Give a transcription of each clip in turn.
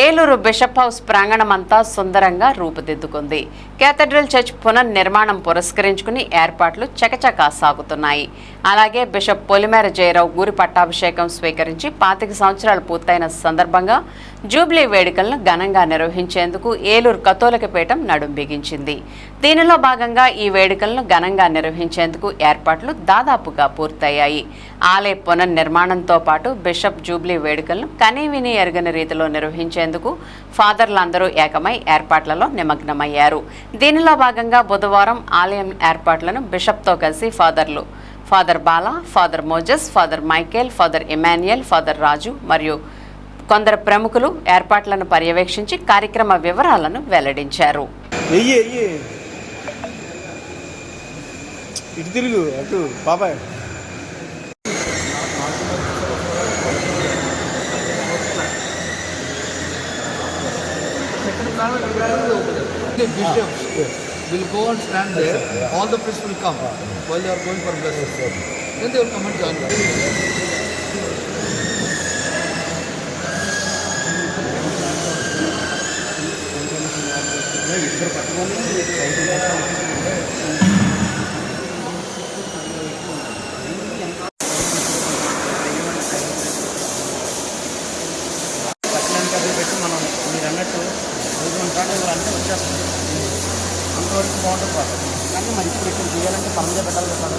Eluru bishop house ప్రాంగణమంతా సుందరంగా రూపుదిద్దుకుంది. Cathedral church పునర్నిర్మాణం పురస్కరించుకుని ఏర్పాట్లు చకచకా సాగుతున్నాయి. అలాగే బిషప్ పొలిమేర జయరావు గురి పట్టాభిషేకం స్వీకరించి పాతిక సంవత్సరాలు పూర్తయిన సందర్భంగా జూబ్లీ వేడుకలను ఘనంగా నిర్వహించేందుకు ఏలూరు కథోలిక పీఠం నడుం బిగించింది. దీనిలో భాగంగా ఈ వేడుకలను ఘనంగా నిర్వహించేందుకు ఏర్పాట్లు దాదాపుగా పూర్తయ్యాయి. ఆలయ పునర్నిర్మాణంతో పాటు బిషప్ జూబ్లీ వేడుకలను కనీవిని ఎరగని రీతిలో నిర్వహించేందుకు ఫాదర్లందరూ ఏకమై ఏర్పాట్లలో నిమగ్నమయ్యారు. దీనిలో భాగంగా బుధవారం ఆలయం ఏర్పాట్లను బిషప్తో కలిసి ఫాదర్లు father Bala father Moses father Michael father Emmanuel father Raju మరియు కొందరు ప్రముఖులు ఏర్పాట్లను పర్యవేక్షించి కార్యక్రమ వివరాలను వెల్లడించారు. ఇటు తిరుగు అటు బాబాయ్ The bishops will go and stand there. All the priests will come while they are going for blessing. Then they will come and join us. పక్కన కబుర్లు పెట్టి మనం మీరు అన్నట్టు రోజు మన వచ్చేస్తుంది అంతవరకు బాగుంటుంది పాట కానీ మరి ఇప్పుడు ఇక్కడ చేయాలంటే పనులే పెట్టాలి కదా సార్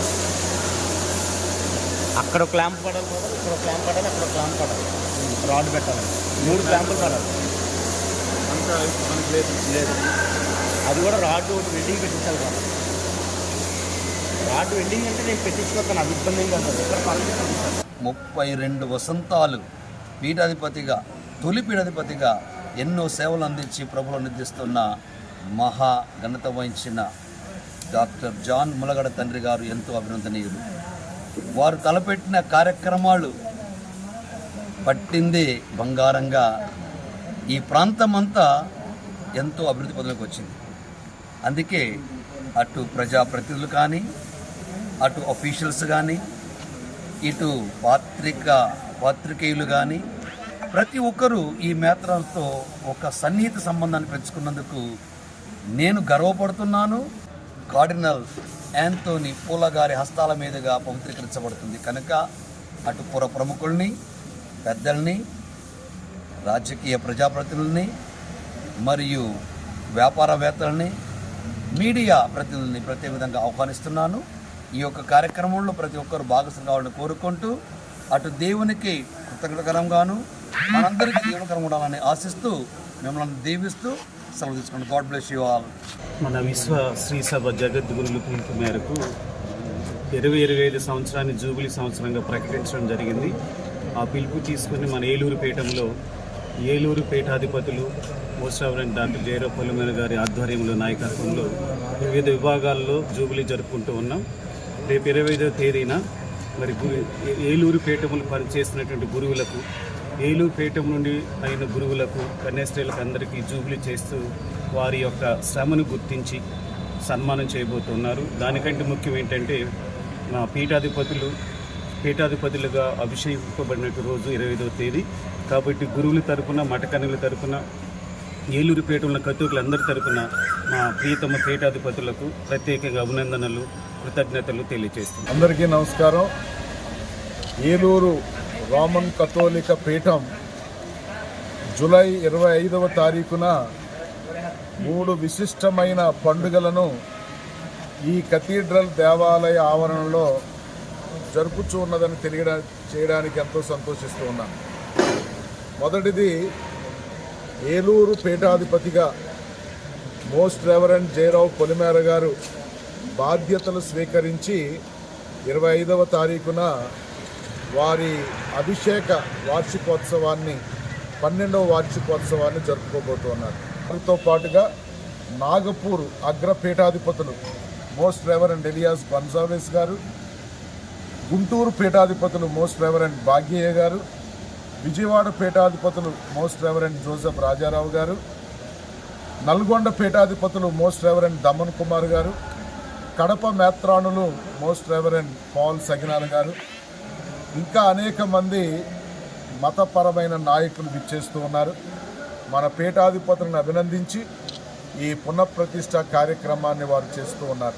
అక్కడ క్లాంప్ పడాలి కదా ఇక్కడ క్లాంప్ పడాలి అక్కడ క్లాంప్ పడాలి రాడ్ పెట్టాలి. మూడు క్లాంపులు పడాలి అంత మనకి లేదు లేదు. అది కూడా రాడ్ ఒకటి వెల్డింగ్ పెట్టించాలి కదా. రాడ్ వెల్డింగ్ అంటే నేను పెట్టించుకోతాను అది ఇబ్బందిగా ఉంటుంది ఇక్కడ పనులు పెట్టించాలి. ముప్పై రెండు వసంతాలు పీఠాధిపతిగా తొలి పీఠాధిపతిగా ఎన్నో సేవలు అందించి ప్రభులు నిద్రిస్తున్న మహా ఘనత వహించిన డాక్టర్ జాన్ ములగడ తండ్రి గారు ఎంతో అభినందనీయులు. వారు తలపెట్టిన కార్యక్రమాలు పట్టింది బంగారంగా. ఈ ప్రాంతమంతా ఎంతో అభివృద్ధి పొందులోకి వచ్చింది. అందుకే అటు ప్రజాప్రతినిధులు కానీ అటు అఫీషియల్స్ కానీ ఇటు పాత్రిక పాత్రికేయులు కానీ ప్రతి ఒక్కరూ ఈ మేత్రాలతో ఒక సన్నిహిత సంబంధాన్ని పెంచుకున్నందుకు నేను గర్వపడుతున్నాను. కార్డినల్ యాంతోని పూల గారి హస్తాల మీదుగా పవిత్రీకరించబడుతుంది. కనుక అటు పుర ప్రముఖుల్ని పెద్దల్ని రాజకీయ ప్రజాప్రతినిధుల్ని మరియు వ్యాపారవేత్తలని మీడియా ప్రతినిధుల్ని ప్రతి విధంగా ఆహ్వానిస్తున్నాను. ఈ యొక్క కార్యక్రమంలో ప్రతి ఒక్కరు భాగస్వామి కావాలని కోరుకుంటూ అటు దేవునికి కృతజ్ఞతకరంగాను మనందరికీ జీవనకరం ఉండాలని ఆశిస్తూ మిమ్మల్ని దీవిస్తూ సెలవు తీసుకున్నాను గాడ్ బ్లెస్ యూ ఆల్ మన విశ్వ శ్రీసభ జగద్గురుల పిలుపు మేరకు ఇరవై ఇరవై ఐదు సంవత్సరాన్ని జూబిలీ సంవత్సరంగా ప్రకటించడం జరిగింది. ఆ పిలుపు తీసుకుని మన ఏలూరు పీఠంలో ఏలూరు పీఠాధిపతులు మోస్టావరెంట్ డాక్టర్ జయరావు పొలిమేర గారి ఆధ్వర్యంలో నాయకత్వంలో వివిధ విభాగాల్లో జూబిలీ జరుపుకుంటూ ఉన్నాం. రేపు ఇరవై ఐదవ తేదీన మరి గురు ఏలూరు పీఠములు పనిచేసినటువంటి గురువులకు ఏలూరు పీఠం నుండి అయిన గురువులకు కన్యాస్త్రీలకు అందరికీ జూబులు చేస్తూ వారి యొక్క శ్రమను గుర్తించి సన్మానం చేయబోతున్నారు. దానికంటే ముఖ్యం ఏంటంటే మా పీఠాధిపతులు పీఠాధిపతులుగా అభిషేకింపబడినట్టు రోజు ఇరవై ఐదవ తేదీ. కాబట్టి గురువుల తరపున మఠకన్నుల తరపున ఏలూరు పీఠంలో కత్తుకులందరి తరపున మా ప్రియతమ పీఠాధిపతులకు ప్రత్యేకంగా అభినందనలు కృతజ్ఞతలు తెలియజేస్తున్నాం. అందరికీ నమస్కారం. ఏలూరు రోమన్ కథోలిక పీఠం జూలై ఇరవై ఐదవ తారీఖున మూడు విశిష్టమైన పండుగలను ఈ కథీడ్రల్ దేవాలయ ఆవరణలో జరుపుచూ ఉన్నదని తెలియడా చేయడానికి ఎంతో సంతోషిస్తూ ఉన్నాను మొదటిది ఏలూరు పీఠాధిపతిగా మోస్ట్ రెవరెంట్ జయరావు పొలిమేర గారు బాధ్యతలు స్వీకరించి ఇరవై ఐదవ తారీఖున వారి అభిషేక వార్షికోత్సవాన్ని పన్నెండవ వార్షికోత్సవాన్ని జరుపుకోబోతున్నారు. వారితో పాటుగా Nagpur అగ్రపీఠాధిపతులు most reverend Elias Gonsalves garu Guntur పీఠాధిపతులు మోస్ట్ రెవరెండ్ భాగ్యయ్య గారు విజయవాడ పీఠాధిపతులు మోస్ట్ రెవరెండ్ జోసెఫ్ రాజారావు గారు నల్గొండ పీఠాధిపతులు మోస్ట్ రెవరెండ్ దమన్ కుమార్ గారు Kadapa మేత్రాణులు most reverend Paul Saginala garu ఇంకా అనేక మంది మతపరమైన నాయకులు విచ్చేస్తూ ఉన్నారు. మన పీఠాధిపతులను అభినందించి ఈ పునఃప్రతిష్ట కార్యక్రమాన్ని వారు చేస్తూ ఉన్నారు.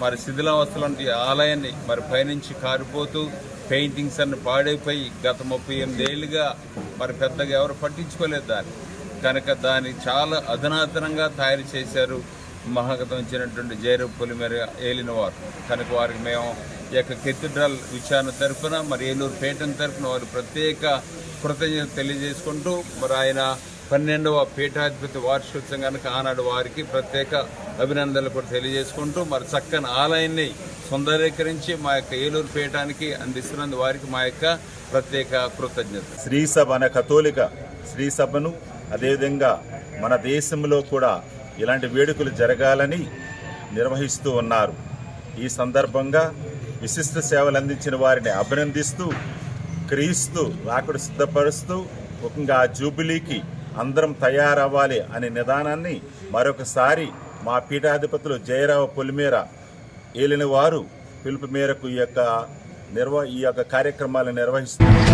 మరి శిథిలావస్థలంటి ఆలయాన్ని మరి పైనుంచి కారిపోతూ పెయింటింగ్స్ అన్ని పాడైపోయి గత ముప్పై ఎనిమిదేళ్ళుగా మరి పెద్దగా ఎవరు పట్టించుకోలేదు దాన్ని. కనుక దాన్ని చాలా అధునాతనంగా తయారు చేశారు. మహాగతం ఇచ్చినటువంటి జైరవ్ పొలిమేర ఏలినవారు. కనుక వారికి మేము ఈ యొక్క కెథిడ్రల్ విచారణ తరఫున మరి ఏలూరు పేటన్ తరఫున వారు ప్రత్యేక కృతజ్ఞత తెలియజేసుకుంటూ మరి ఆయన పన్నెండవ పీఠాధిపతి వార్షికోత్సవం కనుక ఆనాడు వారికి ప్రత్యేక అభినందనలు కూడా తెలియజేసుకుంటూ మరి చక్కని ఆలయాన్ని సుందరీకరించి మా యొక్క ఏలూరు పీఠానికి అందిస్తున్నందు వారికి మా యొక్క ప్రత్యేక కృతజ్ఞత శ్రీసభ అనే కథోలిక శ్రీసభను అదేవిధంగా మన దేశంలో కూడా ఇలాంటి వేడుకలు జరగాలని నిర్వహిస్తూ ఉన్నారు. ఈ సందర్భంగా విశిష్ట సేవలు అందించిన వారిని అభినందిస్తూ క్రీస్తు రాకుడు సిద్ధపరుస్తూ ముఖ్యంగా ఆ జూబిలీకి అందరం తయారవ్వాలి అనే నిదానాన్ని మరొకసారి మా పీఠాధిపతులు జయరావు పొలిమేర ఏలిన వారు పిలుపు మేరకు ఈ యొక్క నిర్వ ఈ యొక్క కార్యక్రమాలు నిర్వహిస్తున్నారు.